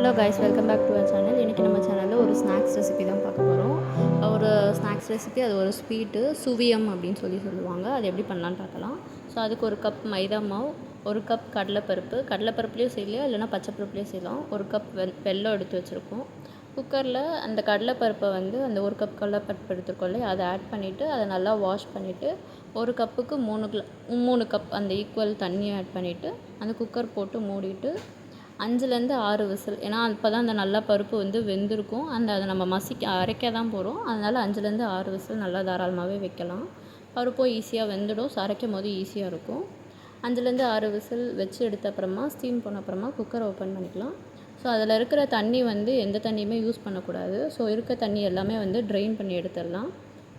Hello guys welcome back to our channel இன்றைக்கி நம்ம சேனலில் ஒரு ஸ்நாக்ஸ் ரெசிபி தான் பார்க்க போகிறோம் ஒரு ஸ்நாக்ஸ் ரெசிபி அது ஒரு ஸ்வீட்டு சுவியம் அப்படின்னு சொல்லி சொல்லுவாங்க. அது எப்படி பண்ணலான்னு பார்க்கலாம். ஸோ அதுக்கு ஒரு கப் மைதா மாவு ஒரு கப் கடலைப்பருப்பு. கடலைப்பருப்புலேயும் செய்யலாம் இல்லைனா பச்சைப்பருப்புலேயும் செய்யலாம். ஒரு கப் வெ வெல்லம் எடுத்து வச்சுருக்கோம். குக்கரில் அந்த கடலைப்பருப்பை வந்து அந்த ஒரு கப் கடலைப்பருப்பு எடுத்துருக்கோம்ல அதை ஆட் பண்ணிவிட்டு அதை நல்லா வாஷ் பண்ணிவிட்டு ஒரு கப்புக்கு மூணு மூணு கப் அந்த ஈக்குவல் தண்ணியை ஆட் பண்ணிவிட்டு அந்த குக்கர் போட்டு மூடிட்டு அஞ்சுலேருந்து ஆறு விசில். ஏன்னா அப்போ தான் அந்த நல்லா பருப்பு வந்து வெந்திருக்கும். அந்த அதை நம்ம மசிக்க அரைக்க தான் போகிறோம் அதனால் அஞ்சுலேருந்து ஆறு விசில் நல்லா தாராளமாகவே வைக்கலாம். பருப்பும் ஈஸியாக வெந்துடும். ஸோ அரைக்கும் போது ஈஸியாக இருக்கும். அஞ்சுலேருந்து ஆறு விசில் வச்சு எடுத்த அப்புறமா ஸ்டீம் பண்ண அப்புறமா குக்கரை ஓப்பன் பண்ணிக்கலாம். ஸோ அதில் இருக்கிற தண்ணி வந்து எந்த தண்ணியுமே யூஸ் பண்ணக்கூடாது. ஸோ இருக்க தண்ணி எல்லாமே வந்து ட்ரெயின் பண்ணி எடுத்துடலாம்.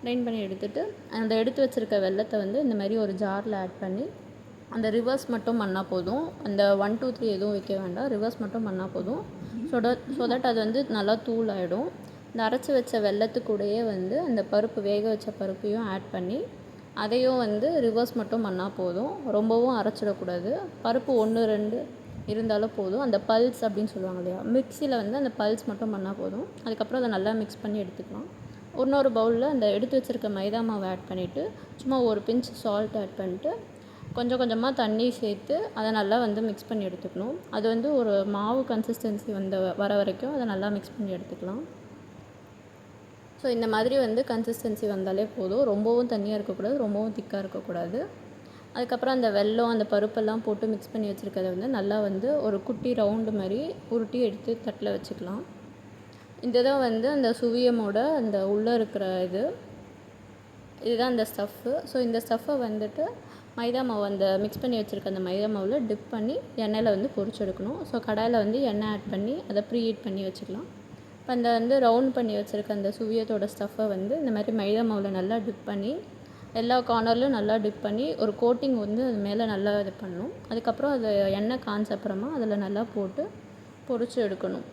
ட்ரெயின் பண்ணி எடுத்துட்டு அந்த எடுத்து வச்சுருக்க வெள்ளத்தை வந்து இந்த மாதிரி ஒரு ஜாரில் ஆட் பண்ணி அந்த ரிவர்ஸ் மட்டும் பண்ணால் போதும். அந்த ஒன் டூ த்ரீ எதுவும் வைக்க வேண்டாம். ரிவர்ஸ் மட்டும் பண்ணால் போதும். ஸோ தட் ஸோ தட் அது வந்து நல்லா தூள் ஆகிடும் இந்த அரைச்சி வச்ச வெள்ளத்துக்கூடையே வந்து அந்த பருப்பு வேக வச்ச பருப்பையும் ஆட் பண்ணி அதையும் வந்து ரிவர்ஸ் மட்டும் பண்ணால் போதும். ரொம்பவும் அரைச்சிடக்கூடாது. பருப்பு ஒன்று ரெண்டு இருந்தாலும் போதும். அந்த பல்ஸ் அப்படின்னு சொல்லுவாங்க இல்லையா? மிக்சியில் வந்து அந்த பல்ஸ் மட்டும் பண்ணால் போதும். அதுக்கப்புறம் அதை நல்லா மிக்ஸ் பண்ணி எடுத்துக்கலாம். இன்னொரு பவுலில் அந்த எடுத்து வச்சுருக்க மைதா மாவை ஆட் பண்ணிவிட்டு சும்மா ஒரு பிஞ்ச் சால்ட் ஆட் பண்ணிட்டு கொஞ்சம் கொஞ்சமாக தண்ணி சேர்த்து அதை நல்லா வந்து மிக்ஸ் பண்ணி எடுத்துக்கணும். அது வந்து ஒரு மாவு கன்சிஸ்டன்சி வந்த வர வரைக்கும் அதை நல்லா மிக்ஸ் பண்ணி எடுத்துக்கலாம். ஸோ இந்த மாதிரி வந்து கன்சிஸ்டன்சி வந்தாலே போதும். ரொம்பவும் தண்ணியாக இருக்கக்கூடாது ரொம்பவும் திக்காக இருக்கக்கூடாது. அதுக்கப்புறம் அந்த வெல்லம் அந்த பருப்பெல்லாம் போட்டு மிக்ஸ் பண்ணி வச்சுருக்கத வந்து நல்லா வந்து ஒரு குட்டி ரவுண்டு மாதிரி உருட்டி எடுத்து தட்டில் வச்சுக்கலாம். இதுதான் வந்து அந்த சுவியமோட அந்த உள்ளே இருக்கிற இது. இதுதான் அந்த ஸ்டஃப்பு ஸோ இந்த ஸ்டஃப்பை வந்துட்டு மைதா மாவு அந்த மிக்ஸ் பண்ணி வச்சுருக்க அந்த மைதா மாவில் டிப் பண்ணி எண்ணெயில் வந்து பொரிச்செடுக்கணும் ஸோ கடாயில் வந்து எண்ணெய் ஆட் பண்ணி அதை ப்ரீ ஹீட் பண்ணி வச்சுக்கலாம் இப்போ அந்த வந்து ரவுண்ட் பண்ணி வச்சுருக்க அந்த சுவியத்தோட ஸ்டஃப்பை வந்து இந்த மாதிரி மைதா மாவில் நல்லா டிப் பண்ணி எல்லா கார்னர்லையும் நல்லா டிப் பண்ணி ஒரு கோட்டிங் வந்து அது மேலே நல்லா இது பண்ணணும். அதுக்கப்புறம் அது எண்ணெய் காஞ்ச அப்புறமா அதில் நல்லா போட்டு பொரித்து எடுக்கணும்.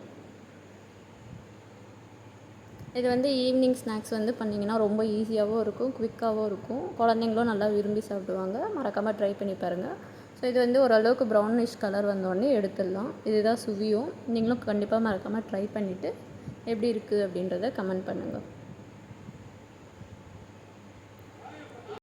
இது வந்து ஈவினிங் ஸ்நாக்ஸ் வந்து பண்ணிங்கன்னா ரொம்ப ஈஸியாகவும் இருக்கும் குவிக்காகவும் இருக்கும். குழந்தைங்களும் நல்லா விரும்பி சாப்பிடுவாங்க. மறக்காமல் ட்ரை பண்ணி பாருங்கள் ஸோ இது வந்து ஓரளவுக்கு ப்ரௌனிஷ் கலர் வந்தோடனே எடுத்துடலாம். இதுதான் சுவியும். நீங்களும் கண்டிப்பாக மறக்காமல் ட்ரை பண்ணிவிட்டு எப்படி இருக்குது அப்படின்றத கமெண்ட் பண்ணுங்கள்